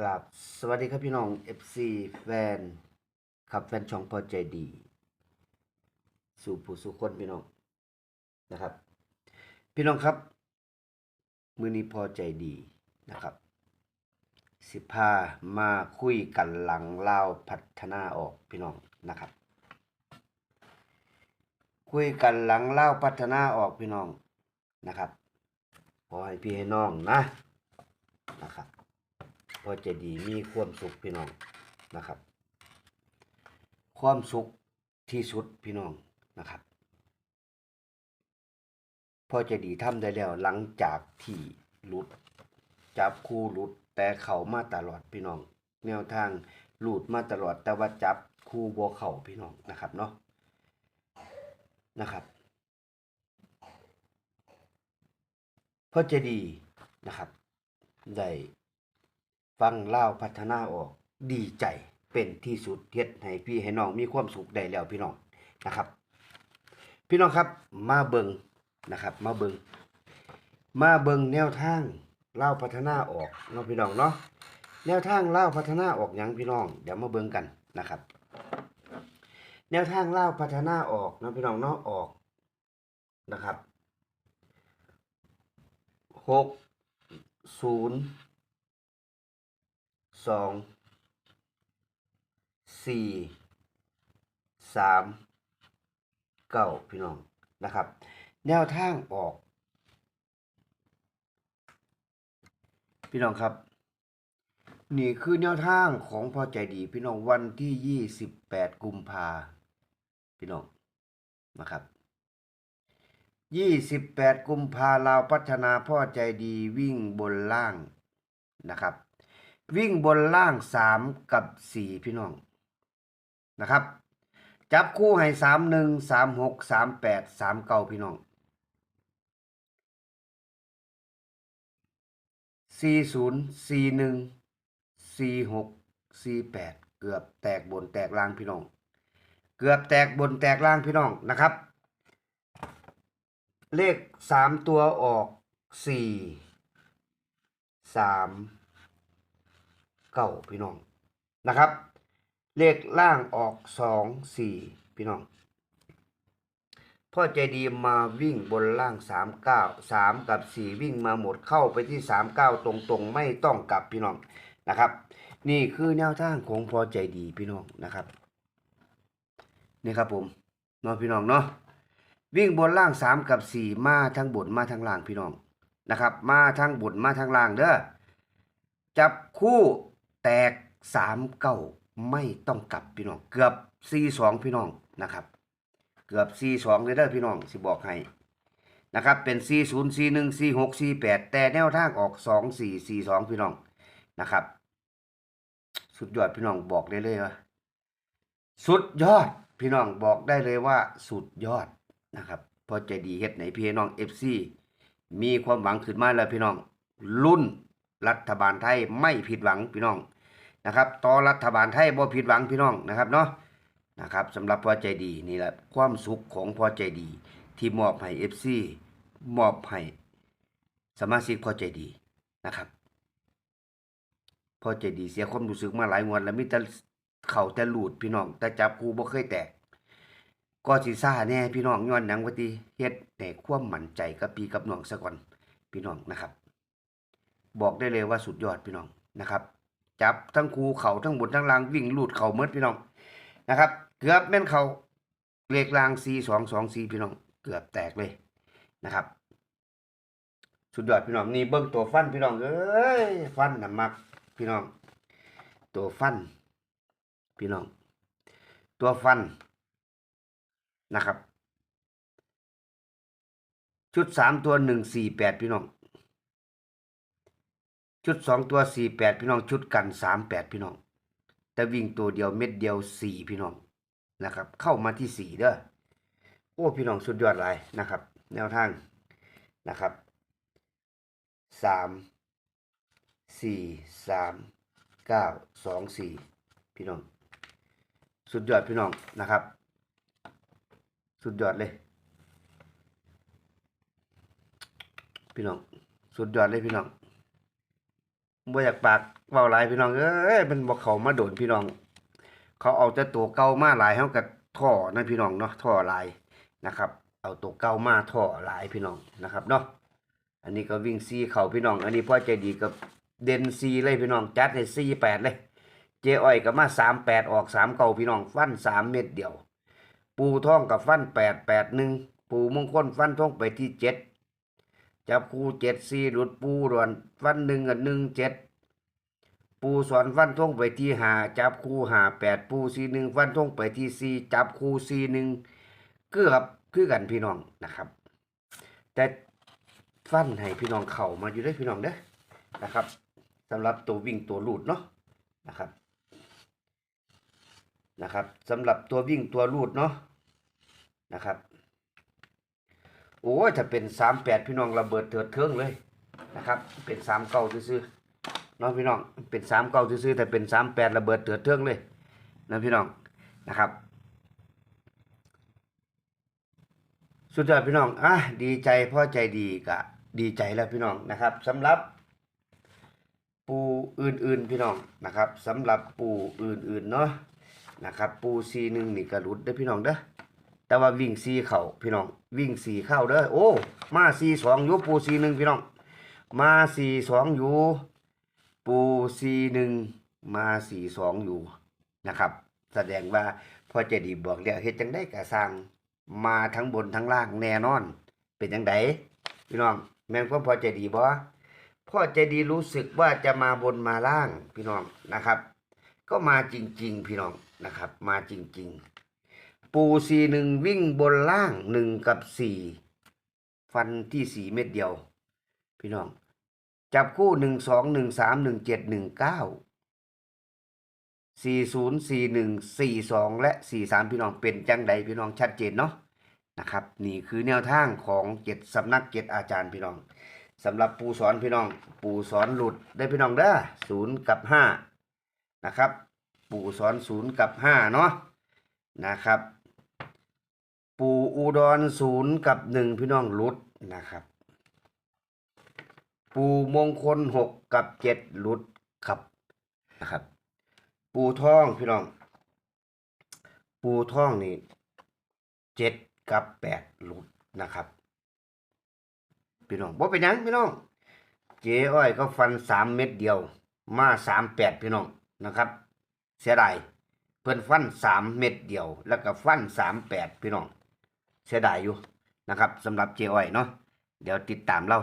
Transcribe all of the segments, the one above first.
กราบสวัสดีครับพี่น้อง FC แฟนขับแฟนช่องพอใจดี สู่ผู้สู่คนพี่น้องนะครับ พี่น้องครับ มือนี้พอใจดีนะครับ สิพามาคุยกันหลังเล่าพัฒนาออกพี่น้องนะครับ คุยกันหลังเล่าพัฒนาออกพี่น้องนะครับขอให้พี่ให้น้องนะนะครับ พอจะดีมีความสุขพี่น้องนะครับ ความสุขที่สุดพี่น้องนะครับพอจะดีทำได้แล้วหลังจากที่หลุดจับคู่หลุดแต่เขามาตลอดพี่น้อง แนวทางหลุดมาตลอดแต่ว่าจับคู่บัวเข่าพี่น้องนะครับเนาะนะครับพอจะดีนะครับ ได้ ฟังเล่าพัฒนาออก ดีใจเป็นที่สุดเฮ็ดให้พี่ให้น้องมีความสุขได้แล้วพี่น้องนะครับ พี่น้องครับมาเบิงนะครับ มาเบิงมาเบิงแนวทางเล่าพัฒนาออกเนาะพี่น้องเนาะแนวทางเล่าพัฒนาออกหยังพี่น้อง เดี๋ยวมาเบิงกันนะครับ แนวทางเล่าพัฒนาออกเนาะพี่น้องเนาะออกนะครับหกศูนย์ สองสี่สามเก้าพี่น้องนะครับ แนวทางออก พี่น้องครับ นี่คือแนวทางของพอใจดี พี่น้องวันที่ยี่สิบแปดกุมภาพี่น้องนะครับยี่สิบแปดกุมภาลาวพัฒนาพ่อใจดีวิ่งบนล่างนะครับ วิ่งบนล่างสามกับสี่พี่น้องนะครับ จับคู่ให้สามหนึ่งสามหกสามแปดสามเก้าพี่น้องสี่ศูนย์สี่หนึ่งสี่หกสี่แปดเกือบแตกบนแตกล่างพี่น้อง เกือบแตกบนแตกล่างพี่น้องนะครับ เลขสามตัวออกสี่สาม เก้าพี่น้องนะครับ เลขล่างออกสองสี่พี่น้อง พ่อใจดีมาวิ่งบนล่างสามเก้าสามกับสี่วิ่งมาหมดเข้าไปที่สามเก้าตรงๆ ไม่ต้องกลับพี่น้องนะครับ นี่คือแนวทางของพอใจดีพี่น้องนะครับนี่ครับผมเน้องพี่น้องเนาะวิ่งบนล่างสามกับสี่มาทั้งบนมาทั้งล่างพี่น้องนะครับ มาทั้งบนมาทั้งล่างเด้อจับคู่ แตกสามเก้าไม่ต้องกลับพี่น้อง เกือบสี่สองพี่น้องนะครับ เกือบสี่สองเลยเด้อพี่น้องสิบอกให้นะครับเป็นสี่ศูนย์สี่หนึ่งสี่หกสี่แปดแต่แนวทางออกสองสี่สี่สองพี่น้องนะครับ สุดยอดพี่น้องบอกได้เลยว่าสุดยอดพี่น้องบอกได้เลยว่า สุดยอดนะครับพอใจดีเฮ็ดไหนพี่น้องเอฟซีมีความหวังขึ้นมาแล้วพี่น้องรุ่นรัฐบาลไทยไม่ผิดหวังพี่น้อง นะครับต่อรัฐบาลไทยบ่ผิดหวังพี่น้องนะครับเนาะนะครับสำหรับพอใจดีนี่แหละความสุขของพอใจดี ที่มอบให้เอฟซีมอบให้สมาชิกพอใจดีนะครับพอใจดีเสียความรู้สึกมาหลายงวดแล้วมีแต่เข่าแต่หลุดพี่น้อง แต่จับกูบ่เคยแตกก็สิซ่าแน่พี่น้องย้อนหนังว่าติเฮ็ดแต่ความมั่นใจกับพี่กับน้องซะก่อนพี่น้องนะครับ บอกได้เลยว่าสุดยอดพี่น้องนะครับ จับทั้งคูเข่าทั้งบนทั้งล่างวิ่งลูดเข่าเมดพี่น้องนะครับ เกือบแม่นเข่าเลขล่าง4 2 2 4พี่น้อง เกือบแตกเลยนะครับ สุดยอดพี่น้องนี่เบิ่งตัวฟันพี่น้องเอ้ยฟันน่ะมักพี่น้อง ตัวฟัน พี่น้อง ตัวฟันนะครับ ชุดสามตัวหนึ่งสี่แปดพี่น้อง ชุดสองตัวสี่แปดพี่น้องชุดกันสามแปดพี่น้อง แต่วิ่งตัวเดียวเม็ดเดียวสี่พี่น้องนะครับ เข้ามาที่สี่เด้อโอ้พี่น้องสุดยอดหลายนะครับ แนวทางนะครับสามสี่สามเก้าสองสี่พี่น้อง สุดยอดพี่น้องนะครับ สุดยอดเลย พี่น้อง สุดยอดเลยพี่น้อง บ่อยากปากเว้าหลายพี่น้องเอ้ยมันบ่เขามาโดนพี่น้อง เขาเอาแต่ตัวเก่ามาหลายเฮาก็ท่อนะพี่น้องเนาะท่อหลายนะครับ เอาตัวเก่ามาท่อหลายพี่น้องนะครับเนาะอันนี้ก็วิ่งซีเขาพี่น้อง อันนี้พ่อใจดีกับเด่นซีเลยพี่น้องจัดให้ซีแปดเลย เจอ้อยก็มาสามแปดออกสามเก่าพี่น้อง ฟันสามเม็ดเดียว ปูท่องกับฟันแปดแปดหนึ่งปูมงคลฟันท่องไปที่เจ็ด จับคูเจ็ดสี่หลุดปูรวนฟันหนึ่งกับหนึ่งเจ็ดปูสอนฟันท่งไปที่หาจับคูหาแปดปูสี่หนึ่งฟันท่งไปที่สี่จับคูสี่หนึ่งคือบคือกันพี่น้องนะครับ แต่ฟันให้พี่น้องเข่ามาอยู่ได้พี่น้องเด้อนะครับสำหรับตัววิ่งตัวลูดเนาะนะครับนะครับสำหรับตัววิ่งตัวลูดเนาะนะครับ โอ้ยถ้าเป็นสามแปดพี่น้องระเบิดเถิดเทิงเลยนะครับ เป็นสามเก้าซื่อๆเนาะพี่น้องเป็นสามเก้าซื่อๆแต่เป็นสามแปดระเบิดเถิดเทิงเลยนะพี่น้องนะครับ สุดยอดพี่น้องอะดีใจพ่อใจดีกะดีใจแล้วพี่น้องนะครับสำหรับปูอื่นๆพี่น้องนะครับสำหรับปูอื่นๆเนาะนะครับ ปูซีหนึ่งนี่กระลุดเด้พี่น้องเด้อ แต่ว่าวิ่งซีเข่าพี่น้อง วิ่งสีเข้าเด้อโอ้ มาซีสองอยู่ปูซีหนึ่งพี่น้อง มาซีสองอยู่ปูซีหนึ่งมาสี่สองอยู่นะครับ แสดงว่าพอเจดีบอกแล้วเฮ็ดจังได้กะสร้างมาทั้งบนทั้งล่างแน่นอน เป็นจังไดพี่น้อง แม่นพ่อพอเจดีบ่พ่อเจดีรู้สึกว่าจะมาบนมาล่างพี่น้องนะครับ ก็มาจริง ๆ พี่น้องนะครับ มาจริง ๆ ปูซีหนึ่งวิ่งบนล่างหนึ่งกับสี่ฟันที่สี่เม็ดเดียว พี่น้อง จับคู่หนึ่งสองหนึ่งสามหนึ่งเจ็ดหนึ่งเก้าสี่ศูนย์สี่หนึ่งสี่สองและสี่สามพี่น้องเป็นจังใดพี่น้องชัดเจนเนาะนะครับ นี่คือแนวทางของเจ็ดสำนักเจ็ดอาจารย์พี่น้องสำหรับปูสอนพี่น้อง ปูสอนหลุดได้พี่น้องเด้อศูนย์กับห้านะครับ ปูสอนศูนย์กับห้าเนาะนะครับ ปู่อุดรศูนย์กับหนึ่งพี่น้องลุดนะครับ ปู่มงคลหกกับเจ็ดลุดครับนะครับ ปู่ท่องพี่น้อง ปู่ท่องนี่เจ็ดกับแปดลุดนะครับ พี่น้องบ่เป็นยังพี่น้อง เจ๊อ้อยก็ฟันสามเม็ดเดียว มาสามแปดพี่น้องนะครับ เสียดายเพื่อนฟันสามเม็ดเดียว แล้วก็ฟันสามแปดพี่น้อง เสียดายอยู่นะครับสำหรับเจ๊อ้อยเนาะเดี๋ยวติดตามเรา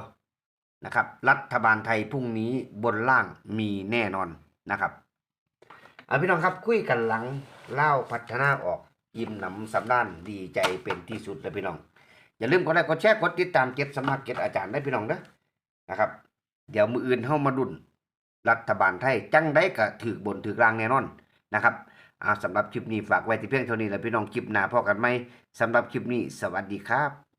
นะครับ รัฐบาลไทยพรุ่งนี้บนล่างมีแน่นอนนะครับเอาพี่น้องครับคุยกันหลังเล่าพัฒนาออกยิ้มหนำสำด้านดีใจเป็นที่สุดเลยพี่น้อง อย่าลืมกดไลค์กดแชร์กดติดตามเจ็ดสำนักเจ็ดอาจารย์ได้พี่น้องเด้อนะครับ เดี๋ยวมืออื่นเข้ามาดุนรัฐบาลไทยจังได้ก็ถือบนถือกลางแน่นอนนะครับ อ่าสำหรับคลิปนี้ฝากไว้ที่เพียงเท่านี้แล้วพี่น้องคลิปหน้าพอกันไหมสำหรับคลิปนี้สวัสดีครับ